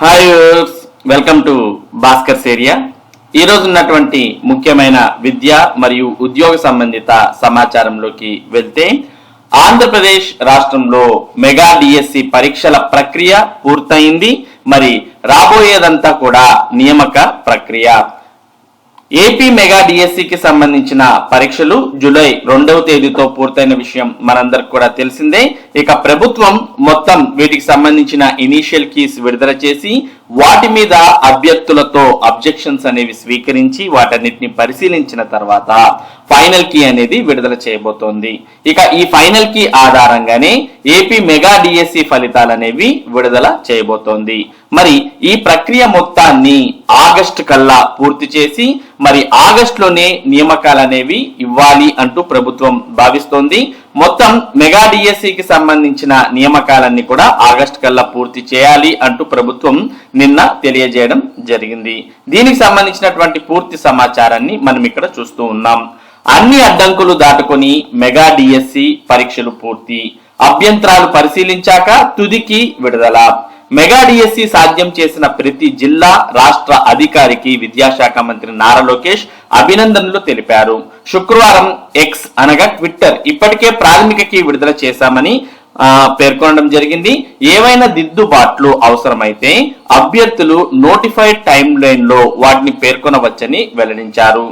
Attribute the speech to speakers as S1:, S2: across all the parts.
S1: Hi welcome to Bhaskar area ఈ ఉన్నటువంటి ముఖ్యమైన విద్య మరియు ఉద్యోగ సంబంధిత సమాచారంలోకి వెళ్తే ఆంధ్రప్రదేశ్ రాష్ట్రంలో మెగా డిఎస్సి పరీక్షల ప్రక్రియ పూర్తయింది. మరి రాబోయేదంతా కూడా నియామక ప్రక్రియ. ఏపీ మెగా డిఎస్సికి సంబంధించిన పరీక్షలు జూలై రెండవ తేదీతో పూర్తయిన విషయం మనందరికి కూడా తెలిసిందే. ఇక ప్రభుత్వం మొత్తం వీటికి సంబంధించిన ఇనీషియల్ కీస్ విడుదల చేసి వాటి మీద అభ్యర్థులతో అబ్జెక్షన్స్ అనేవి స్వీకరించి వాటన్నిటిని పరిశీలించిన తర్వాత ఫైనల్ కీ అనేది విడుదల చేయబోతోంది. ఇక ఈ ఫైనల్ కీ ఆధారంగానే ఏపీ మెగా డిఎస్సి ఫలితాలు అనేవి విడుదల చేయబోతోంది. మరి ఈ ప్రక్రియ మొత్తాన్ని ఆగస్టు కల్లా పూర్తి చేసి మరి ఆగస్టులోనే నియామకాలు అనేవి ఇవ్వాలి అంటూ ప్రభుత్వం భావిస్తోంది. మొత్తం మెగా డిఎస్సికి సంబంధించిన నియామకాలన్నీ కూడా ఆగస్టు కల్లా పూర్తి చేయాలి అంటూ ప్రభుత్వం నిన్న తెలియజేయడం జరిగింది. దీనికి సంబంధించినటువంటి పూర్తి సమాచారాన్ని మనం ఇక్కడ చూస్తూ ఉన్నాం. అన్ని అడ్డంకులు దాటుకొని మెగా డిఎస్సి పరీక్షలు పూర్తి. అభ్యంతరాలు పరిశీలించాక తుదికి విడుదల. మెగా డిఎస్సి సాధ్యం చేసిన ప్రతి జిల్లా రాష్ట్ర అధికారికి విద్యాశాఖ మంత్రి నారా లోకేష్ అభినందనలు తెలిపారు. శుక్రవారం ఎక్స్ అనగా ట్విట్టర్. ఇప్పటికే ప్రాథమిక కీ విడుదల చేశామని పేర్కొనడం జరిగింది. ఏవైనా దిద్దుబాట్లు అవసరమైతే అభ్యర్థులు నోటిఫైడ్ టైం లైన్లో వాటిని పేర్కొనవచ్చని వెల్లడించారు.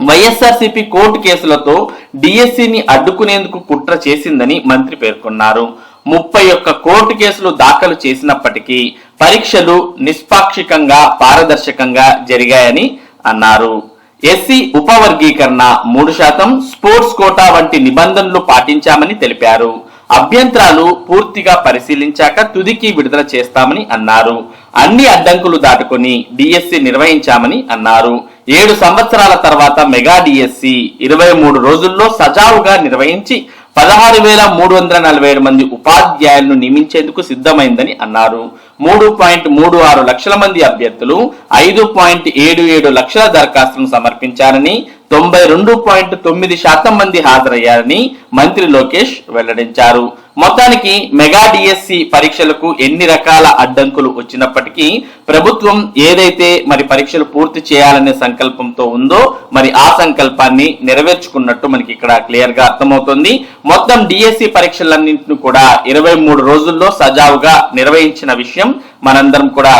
S1: వైఎస్ఆర్సీపీ కోర్టు కేసులతో డిఎస్సిని అడ్డుకునేందుకు కుట్ర చేసిందని మంత్రి పేర్కొన్నారు. ముప్పై ఒక్క కోర్టు కేసులు దాఖలు చేసినప్పటికీ పరీక్షలు నిష్పాక్షికంగా పారదర్శకంగా జరిగాయని అన్నారు. ఎస్సీ ఉపవర్గీకరణ మూడు శాతం స్పోర్ట్స్ కోటా వంటి నిబంధనలు పాటించామని తెలిపారు. అభ్యంతరాలు పూర్తిగా పరిశీలించాక తుదికి విడుదల చేస్తామని అన్నారు. అన్ని అడ్డంకులు దాటుకొని డిఎస్సి నిర్వహించామని అన్నారు. ఏడు సంవత్సరాల తర్వాత మెగా డిఎస్సి ఇరవై మూడు రోజుల్లో సజావుగా నిర్వహించి పదహారు వేల మూడు వందల నలభై ఏడు మంది ఉపాధ్యాయులను నియమించేందుకు సిద్ధమైందని అన్నారు. మూడు పాయింట్ మూడు ఆరు లక్షల మంది అభ్యర్థులు ఐదు పాయింట్ ఏడు ఏడు లక్షల దరఖాస్తులను సమర్పించారని తొంభై రెండు పాయింట్ తొమ్మిది శాతం మంది హాజరయ్యారని మంత్రి లోకేష్ వెల్లడించారు. మొత్తానికి మెగా డిఎస్సి పరీక్షలకు ఎన్ని రకాల అడ్డంకులు వచ్చినప్పటికీ ప్రభుత్వం ఏదైతే మరి పరీక్షలు పూర్తి చేయాలనే సంకల్పంతో ఉందో మరి ఆ సంకల్పాన్ని నెరవేర్చుకున్నట్టు మనకి ఇక్కడ క్లియర్గా అర్థమవుతుంది. మొత్తం డిఎస్సి పరీక్షలన్నింటిని కూడా ఇరవై మూడు రోజుల్లో సజావుగా నిర్వహించిన విషయం మనందరం కూడా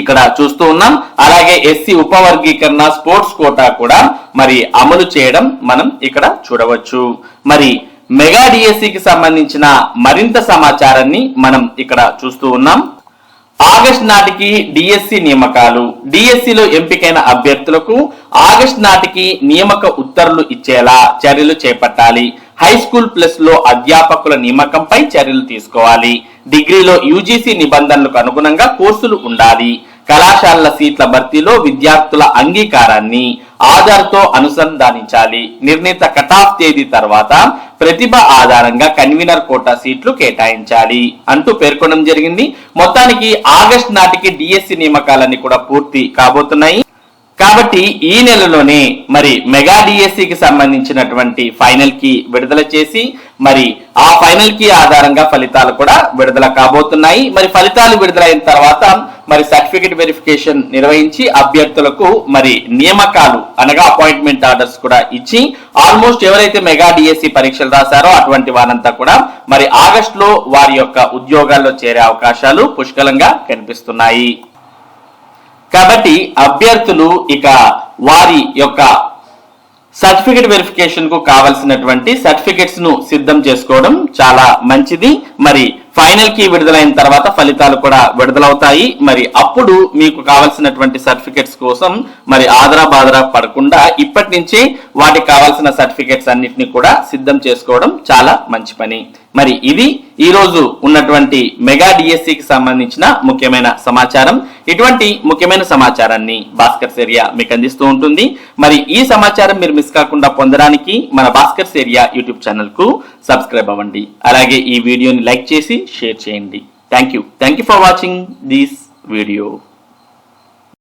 S1: ఇక్కడ చూస్తూ ఉన్నాం. అలాగే ఎస్సీ ఉపవర్గీకరణ స్పోర్ట్స్ కోటా కూడా మరి అమలు చేయడం మనం ఇక్కడ చూడవచ్చు. మరి మెగా డిఎస్సికి సంబంధించిన మరింత సమాచారాన్ని మనం ఇక్కడ చూస్తూ ఉన్నాం. ఆగస్ట్ నాటికి డిఎస్సి నియామకాలు. డిఎస్సిలో ఎంపికైన అభ్యర్థులకు ఆగస్ట్ నాటికి నియామక ఉత్తర్వులు ఇచ్చేలా చర్యలు చేపట్టాలి. హై స్కూల్ ప్లస్లో అధ్యాపకుల నియామకంపై చర్యలు తీసుకోవాలి. డిగ్రీలో యూజీసీ నిబంధనలకు అనుగుణంగా కోర్సులు ఉండాలి. కళాశాలల సీట్ల భర్తీలో విద్యార్థుల అంగీకారాన్ని ఆధార్తో అనుసంధానించాలి. నిర్ణీత కటాఫ్ తేదీ తర్వాత ప్రతిభ ఆధారంగా కన్వీనర్ కోటా సీట్లు కేటాయించాలి. అంటూ పేర్కొనడం జరిగింది. మొత్తానికి ఆగస్ట్ నాటికి డిఎస్సి నియామకాలన్నీ కూడా పూర్తి కాబోతున్నాయి. కాబట్టి ఈ నెలలోనే మరి మెగా డిఎస్సికి సంబంధించినటువంటి ఫైనల్కి విడుదల చేసి మరి ఆ ఫైనల్కి ఆధారంగా ఫలితాలు కూడా విడుదల కాబోతున్నాయి. మరి ఫలితాలు విడుదలైన తర్వాత మరి సర్టిఫికెట్ వెరిఫికేషన్ నిర్వహించి అభ్యర్థులకు మరి నియామకాలు అనగా అపాయింట్మెంట్ ఆర్డర్స్ కూడా ఇచ్చి ఆల్మోస్ట్ ఎవరైతే మెగా డిఎస్సి పరీక్షలు రాశారో అటువంటి వారంతా కూడా మరి ఆగస్ట్లో వారి యొక్క ఉద్యోగాల్లో చేరే అవకాశాలు పుష్కలంగా కనిపిస్తున్నాయి. కాబట్టి అభ్యర్థులు ఇక వారి యొక్క సర్టిఫికేట్ వెరిఫికేషన్కు కావలసినటువంటి సర్టిఫికెట్స్ను సిద్ధం చేసుకోవడం చాలా మంచిది. మరి ఫైనల్కి విడుదలైన తర్వాత ఫలితాలు కూడా విడుదలవుతాయి. మరి అప్పుడు మీకు కావాల్సినటువంటి సర్టిఫికెట్స్ కోసం మరి ఆదరా బాదరా పడకుండా ఇప్పటి నుంచే వాటికి కావాల్సిన సర్టిఫికెట్స్ అన్నిటిని కూడా సిద్ధం చేసుకోవడం చాలా మంచి పని. మరి ఇది ఈ రోజు ఉన్నటువంటి మెగా డిఎస్సికి సంబంధించిన ముఖ్యమైన సమాచారం. ఇటువంటి ముఖ్యమైన సమాచారాన్ని భాస్కర్ సేరియా మీకు అందిస్తూ ఉంటుంది. మరి ఈ సమాచారం మీరు మిస్ కాకుండా పొందడానికి మన భాస్కర్ సేరియా యూట్యూబ్ ఛానల్కు సబ్స్క్రైబ్ అవ్వండి. అలాగే ఈ వీడియోని లైక్ చేసి షేర్ చేయండి. Thank you thank you for watching this video